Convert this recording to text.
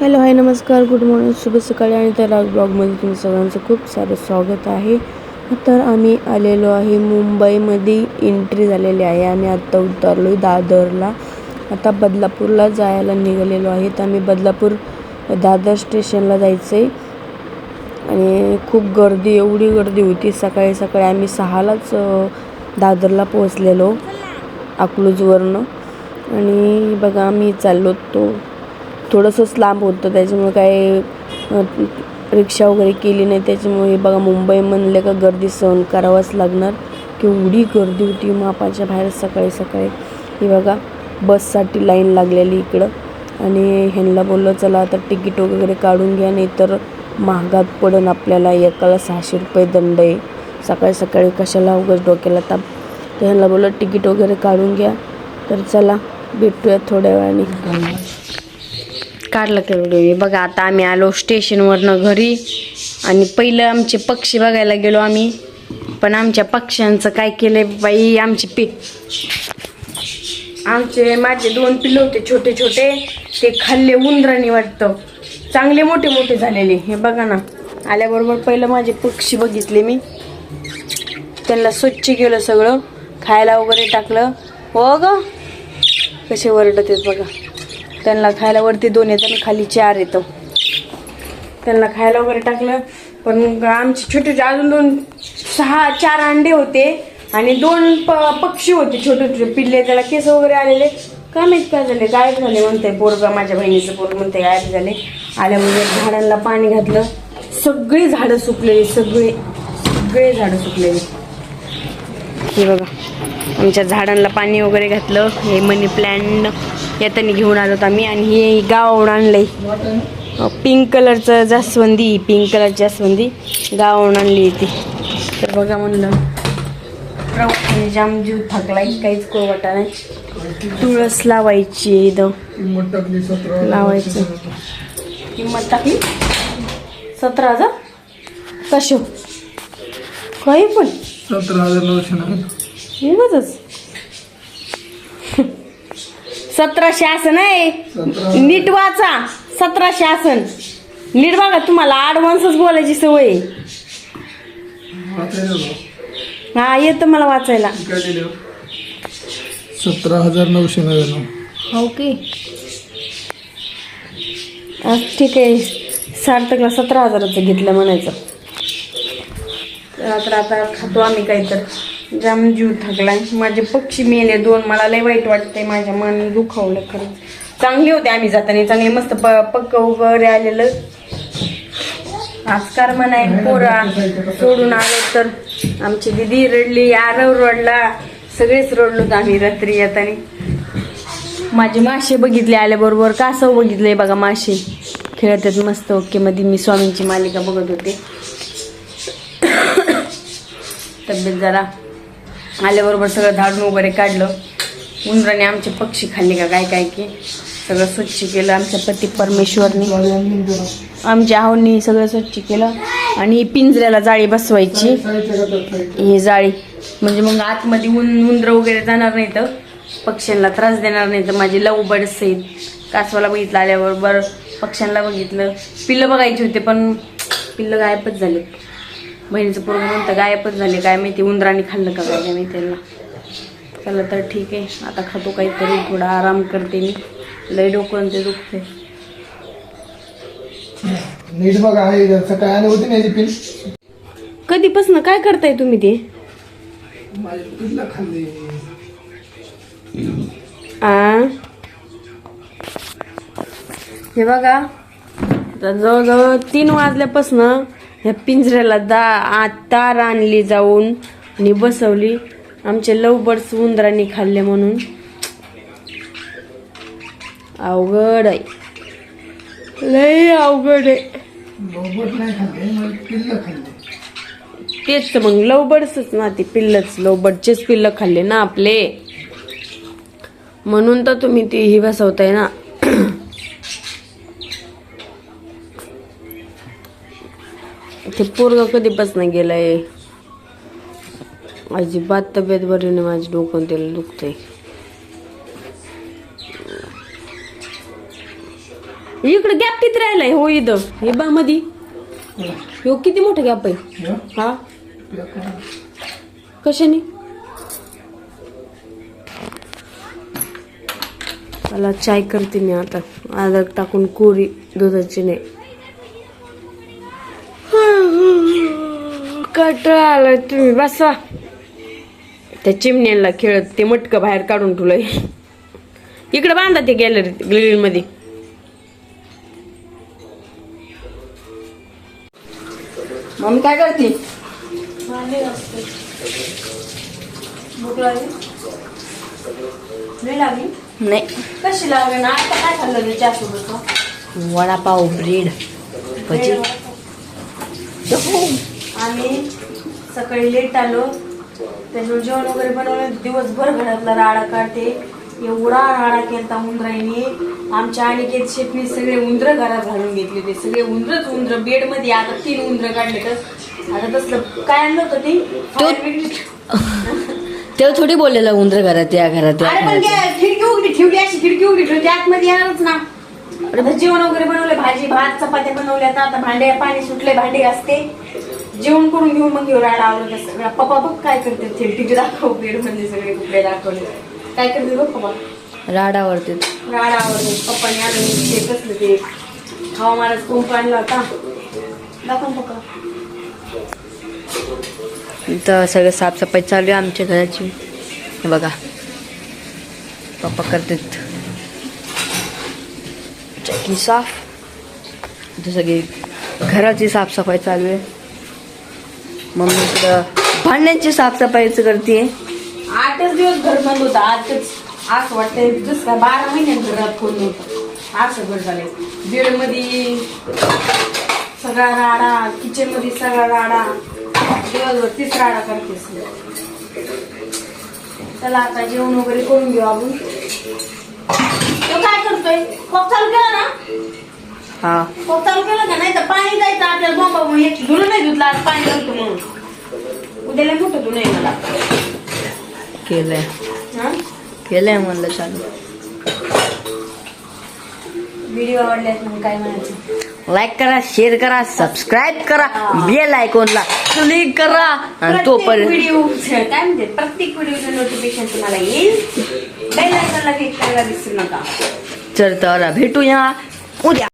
Hello hi नमस्कार good morning शुभ सकाळी आणि त्याला ब्लॉगमध्ये तुम्ही सगळ्यांचं खूप सारं स्वागत आहे. तर आम्ही आलेलो आहे मुंबईमध्ये एंट्री झालेली आहे आम्ही आत्ता उतरलो आहे दादरला. आता बदलापूरला जायला निघालेलो आहे. तर आम्ही बदलापूर दादर स्टेशनला जायचं आहे आणि खूप गर्दी एवढी गर्दी होती. सकाळी सकाळी आम्ही सहालाच दादरला पोहोचलेलो अकलूजवरनं. आणि बघा आम्ही चाललो तो थोडंसंच लांब होतं त्याच्यामुळे काय रिक्षा वगैरे केली नाही. त्याच्यामुळे बघा मुंबई म्हणले का गर्दी सहन करावंच लागणार. केवढी गर्दी होती मापाच्या बाहेर सकाळी सकाळी. ही बघा बससाठी लाईन लागलेली इकडं. आणि ह्यांना बोललं चला आता तिकीट वगैरे काढून घ्या नाही तर महागात पडून आपल्याला. एकाला सहाशे रुपये दंड आहे. सकाळी सकाळी कशाला उगाच डोक्याला ताप. तर ह्यांना बोललं तिकीट वगैरे काढून घ्या. तर चला भेटूया थोड्या वेळाने. काढलं का व्हिडिओ बघा आता आम्ही आलो स्टेशनवरनं घरी. आणि पहिलं आमचे पक्षी बघायला गेलो आम्ही. पण आमच्या पक्ष्यांचं काय केलंय बाई आमचे पी आमचे माझे दोन पिल्लं होते छोटे छोटे. ते खाल्ले उंदराने वाटतं. चांगले मोठे मोठे झालेले. हे बघा ना. आल्याबरोबर पहिलं माझे पक्षी बघितले मी. त्यांना स्वच्छ केलं सगळं. खायला वगैरे टाकलं. हो ग. कसे वरडत आहेत बघा. त्यांना खायला वरती दोन येतं आणि खाली चार येतं. त्यांना खायला वगैरे टाकलं पण आमचे छोटे छोटे अजून दोन सहा चार अंडे होते आणि दोन प पक्षी होते छोटे छोटे पिल्ले त्याला केस वगैरे आलेले. काय माहीत काय झाले गायब झाले म्हणते पोरगा माझ्या बहिणीचं पोर म्हणते गायब झाले. आल्यामुळे झाडांना पाणी घातलं. सगळी झाडं सुकलेली सगळी सगळे झाडं सुकलेली. हे बघा. आमच्या झाडांना पाणी वगैरे घातलं. हे मनी प्लॅन्ट त्यांनी घेऊन आलो आम्ही आणि हे गावावरून आणलंय. पिंक कलरचं जास्वंदी पिंक कलर जास्वंदी गावावरून आणली ती तर बघा म्हणलं प्रवासाने जाम जीव थकलाय काहीच कोवटा नाही. तुळस लावायची आहे किंमत टाकली सतरा लावायचं. किंमत टाकली? सतरा हजार? कशो? काही पण. सतरा हजार निघतच सतराशे नाही सतरा नीट वाचा. सतराशे आसन. नीट बघा तुम्हाला ॲडव्हान्सच बोलायची सवय आहे. हा येतं मला वाचायला. सतरा हजार नऊशे नव्याण्णव. ओके ठीक आहे. सार्थकला सतरा हजाराचं घेतलं म्हणायचं. तर आता खातो आम्ही काही तर जाम जीव थकलाय माझे पक्षी मेले दोन. मला लय वाईट वाटतंय. माझ्या मन दुखावलं खरंच. चांगले होते आम्ही जाताना. चांगले मस्त प पक्क वगैरे आलेलं आज कार म्हणाय पोरा सोडून आलो तर आमची दिदी रडली आरव रडला. सगळेच रडलो आम्ही रात्री येताना. माझे मासे बघितले आल्याबरोबर कासव बघितले बघा मासे. खेळत आहेत मस्त. ओके मध्ये मी स्वामींची मालिका बघत होते. तब्येत जरा आल्याबरोबर सगळं झाडून वगैरे काढलं. उंदराने आमचे पक्षी खाल्ले का काय काय की. सगळं स्वच्छ केलं. आमच्या पती परमेश्वरने. आमच्या आहोंनी सगळं स्वच्छ केलं. आणि पिंजऱ्याला जाळी बसवायची. ही जाळी. म्हणजे मग आतमध्ये उन उंदरं वगैरे जाणार नाही तर पक्ष्यांना त्रास देणार नाही तर माझे लव बर्ड्स आहेत. कासवाला बघितलं आल्याबरोबर पक्ष्यांना बघितलं. पिल्लं बघायचे होते पण पिल्लं गायबच झाले. बहिणीचं पोरग म्हणतं गायबच झाले. काय माहिती उंदराने खाल्लं का काय माहिती त्यांना. चला तर ठीक आहे. आता खातो काहीतरी थोडा आराम करते मी. लय डोकं ते दुखते नीट बघा आहे सकाळी आणि होती नाही पिन कधीपासून काय करताय तुम्ही ते? आ? हे बघा जवळजवळ तीन वाजल्यापासनं ह्या पिंजऱ्याला दा आत तार आणली जाऊन आणि बसवली. आमचे लव बर्ड्स उंदरांनी खाल्ले म्हणून. अवघड आहे. लय अवघड आहे. तेच तर मग लव बर्ड्सच ना ते पिल्लच लव बर्डचेच पिल्ल खाल्ले ना आपले. म्हणून तर तुम्ही ती ही बसवताय ना. ते पोरग कधीपासून गेलंय? अजिबात तब्येत बरी नाही माझी डोकं त्याला दुखतंय. इकडे गॅप किती राहिलाय हो इथं? हे बा मधी. हो किती मोठं गॅप आहे? हं? हा कशाने? मला चाय करते मी आता. अदरक टाकून कोरी दुधाची नाही. कटाळा आला तुम्ही बसा. त्या चिमण्यांना खेळत ते मटकं बाहेर काढून ठेवलंय. इकडे बांधा ते गॅलरी ग्रिलमध्ये. मम्मी काय करते? नाही कशी लागली? ना आता काय खाल्लं मी चहा सोबत वडापाव ब्रेड भजी. आम्ही सकाळी लेट आलो. त्याच्यावर जेवण वगैरे बनवलं. दिवसभर घरातला राडा काढते. एवढा राडा केलता उंदराईने. आमच्या अनिकेत शेटनी सगळे उंदर घरात घालून घेतले ते सगळे उंदरच उंदर. बेडमध्ये आता तीन उंदर काढले तर. आता तसलं काय आणलं होतं ते. तेव्हा थोडी बोललेलं उंदर घरात या घरात अरे पण खिडकी उघडी ठेवली अशी खिडकी उघडी ठेवली. आतमध्ये येणारच ना. जेवण वगैरे बनवले भाजी भात चपात्या बनवल्या आता भांडे पाणी सुटले भांडे घासते. जेवण करून घेऊन मग घेऊन राडा आवडत सगळा पप्पा बघ काय करते ते टीव्ही दाखव बेडमध्ये सगळे कपडे दाखवले. काय करते बघ पप्पा. राडावरती राडा आवडते पप्पाने आणून ते कसलं ते. हवा महाराज कुंप आणला होता. दाखव पप्पा. इथं सगळं साफसफाई चालू आहे आमच्या घराची. हे बघा. पप्पा करतात. चक्की साफ. सगळी घराची साफसफाई चालू आहे. मम्मी इकडं भांड्यांची साफसफाईच करते. आठच दिवस घर बंद होतं आजच असं वाटतंय काय बारा महिन्यात घरात कोण नव्हतं. असं घर झालंय. बेडमध्ये सगळा राडा किचनमध्ये सगळा राडा. दिवसभर तीच राडा करतेस चला आता जेवण वगैरे करून घेऊ आपण. तो काय करतोय? चालू केला ना? हा. कॉक चालू केला का? नाही तर पाणी जायचं आपल्याला बॉम्बा म्हणून एक धुणं नाही धुतला आज पाणी घालतो म्हणून उद्याला मोठं धुणं आहे मला. केलंय. हा? केलंय म्हणलं चालू. व्हिडिओ आवडल्यास मग काय म्हणायचं? लाईक करा शेअर करा सबस्क्राईब करा बेल आयकॉनला क्लिक करा. आणि प्रत्येक तोपर्यंत व्हिडिओ काय म्हणते? प्रत्येक व्हिडिओचं नोटिफिकेशन तुम्हाला येईल. बेल आयकॉनला क्लिक करायला विसरू नका. चल तर भेटूया. उद्या.